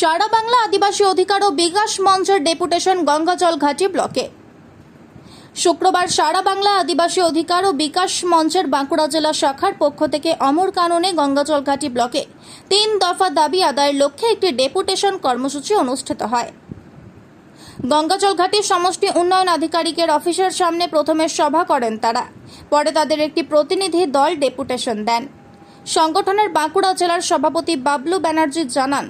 সারা বাংলা আদিবাসী অধিকার ও বিকাশ মঞ্চের ডেপুটেশন গঙ্গাজল ঘাটি ব্লকে। শুক্রবার সারা বাংলা আদিবাসী অধিকার ও বিকাশ মঞ্চের বাঁকুড়া জেলা শাখার পক্ষ থেকে অমর কাননে গঙ্গাজলঘাটি ব্লকে তিন দফা দাবি আদায়ের লক্ষ্যে একটি ডেপুটেশন কর্মসূচি অনুষ্ঠিত হয়। গঙ্গাজলঘাটি সমষ্টি উন্নয়ন আধিকারিকের অফিসের সামনে প্রথমে সভা করেন তারা। পরে তাদের একটি প্রতিনিধি দল ডেপুটেশন দেন। সংগঠনের বাঁকুড়া জেলার সভাপতি বাবলু ব্যানার্জি জানান,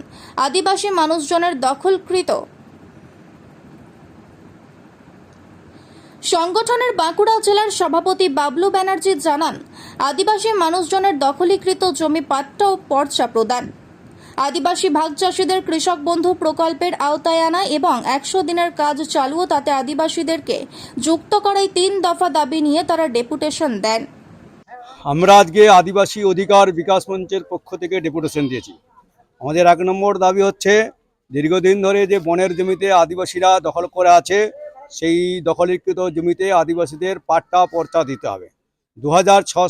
আদিবাসী মানুষজনের দখলকৃত। সংগঠনের বাঁকুড়া জেলার সভাপতি বাবলু ব্যানার্জি জানান, আদিবাসী মানুষজনের দখলীকৃত জমি পাট্টা ও পর্চা প্রদান। আদিবাসী ভাগ চাষিদের কৃষক বন্ধু প্রকল্পের আওতায় আনা এবং একশো দিনের কাজ চালু ও তাতে আদিবাসীদেরকে যুক্ত করাই তিন দফা দাবি নিয়ে তারা ডেপুটেশন দেন। আমরা আজকে আদিবাসী অধিকার বিকাশ মঞ্চের পক্ষ থেকে ডেপুটেশন দিয়েছি। আমাদের এক নম্বর দাবি হচ্ছে, দীর্ঘদিন ধরে যে বনের জমিতে আদিবাসীরা দখল করে আছে, সেই দখলীকৃত জমিতে আদিবাসীদের পাট্টা, পর্চা দিতে হবে। দু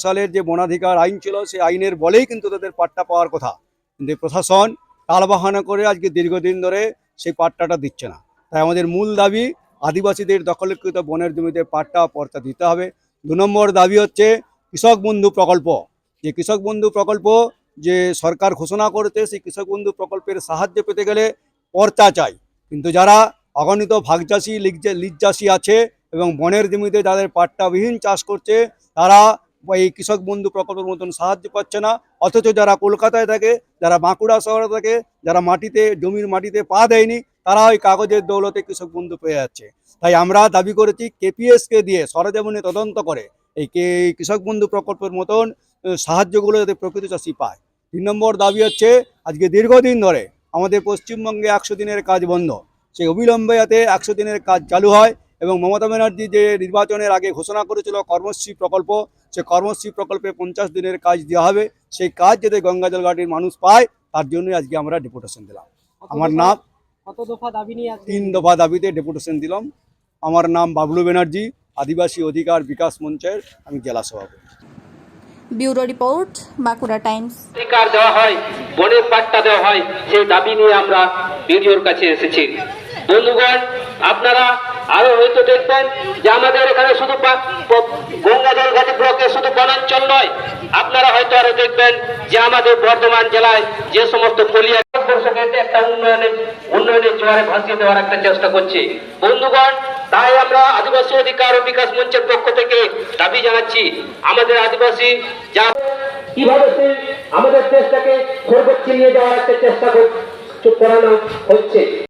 সালের যে বনাধিকার আইন ছিল, সেই আইনের বলেই কিন্তু তাদের পাট্টা পাওয়ার কথা। কিন্তু প্রশাসন টালবাহানা করে আজকে দীর্ঘদিন ধরে সেই পাট্টাটা দিচ্ছে না। তাই আমাদের মূল দাবি, আদিবাসীদের দখলীকৃত বনের জমিতে পাট্টা, পর্চা দিতে হবে। দু নম্বর দাবি হচ্ছে কৃষক বন্ধু প্রকল্প। যে কৃষক বন্ধু প্রকল্প যে সরকার ঘোষণা করেছে, সেই কৃষক বন্ধু প্রকল্পের সাহায্য পেতে গেলে পর্চা চাই। কিন্তু যারা অগণিত ভাগচাষী লিজ চাষী আছে এবং বনের জমিতে যাদের পাট্টাবিহীন চাষ করছে, তারা এই কৃষক বন্ধু প্রকল্পের মতন সাহায্য পাচ্ছে না। অথচ যারা কলকাতায় থাকে, যারা বাঁকুড়া শহরে থাকে, যারা মাটিতে, জমির মাটিতে পা দেয়নি, তারা ওই কাগজের দৌলতে কৃষক বন্ধু পেয়ে যাচ্ছে। তাই আমরা দাবি করেছি, কেপিএসকে দিয়ে সরজমিনে তদন্ত করে এই কৃষক বন্ধু প্রকল্পের মতন সাহায্যগুলো যাতে প্রকৃত চাষি পায়। তিন নম্বর দাবি হচ্ছে আজকে দীর্ঘদিন ধরে আমাদের পশ্চিমবঙ্গে একশো দিনের কাজ বন্ধ। সেই অবিলম্বে যাতে একশো দিনের কাজ চালু হয় এবং মমতা ব্যানার্জি যে নির্বাচনের আগে ঘোষণা করেছিল কর্মশ্রী প্রকল্প সে কর্মশ্রী প্রকল্পে পঞ্চাশ দিনের কাজ দেওয়া হবে। সেই কাজ যাতে গঙ্গাজল ঘাটির মানুষ পায় তার জন্যই আজকে আমরা ডেপুটেশন দিলাম। আমার নাম কত দফা দাবি নিয়ে তিন দফা দাবিতে ডেপুটেশন দিলাম। আমার নাম বাবলু ব্যানার্জি। আদিবাসী অধিকার বিকাশ মঞ্চের আমি জেলা সভাপতি। Bureau report Bankura Times. অধিকার দেওয়া হয় বনের পাট্টা দেওয়া হয় সেই দাবি নিয়ে আমরা বিডিওর কাছে এসেছি। বন্ধুগণ আপনারা আরও হয়তো দেখবেন যে আমাদের এখানে শুধু গঙ্গাজল ঘাটি ব্লকে শুধু বনাঞ্চল নয় আপনারা হয়তো আরও দেখবেন যে আমাদের বর্ধমান জেলায় যে সমস্ত পলিয়া একটা উন্নয়নের উন্নয়নের জোয়ারে ভাসিয়ে দেওয়ার একটা চেষ্টা করছে। বন্ধুগণ তাই আমরা আদিবাসী অধিকার ও বিকাশ মঞ্চের পক্ষ থেকে দাবি জানাচ্ছি, আমাদের আদিবাসী যা কীভাবে আমাদের দেশটাকে সর্বোচ্চ নিয়ে যাওয়ার একটা চেষ্টা কর- করানো হচ্ছে।